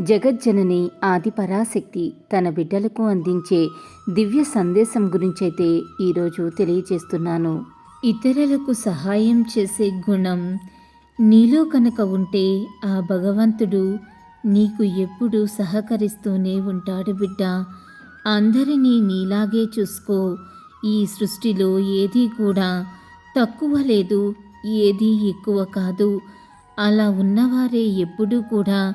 జగజ్జనని ఆది పరాశక్తి తన బిడ్డలకు అందించే దివ్య సందేశం గురించైతే ఈరోజు తెలియజేస్తున్నాను. ఇతరులకు సహాయం చేసే గుణం నీలో కనుక ఉంటే ఆ భగవంతుడు నీకు ఎప్పుడూ సహకరిస్తూనే ఉంటాడు బిడ్డ. అందరినీ నీలాగే చూసుకో. ఈ సృష్టిలో ఏదీ కూడా తక్కువ లేదు ఏదీ ఎక్కువ కాదు. అలా ఉన్నవారే ఎప్పుడూ కూడా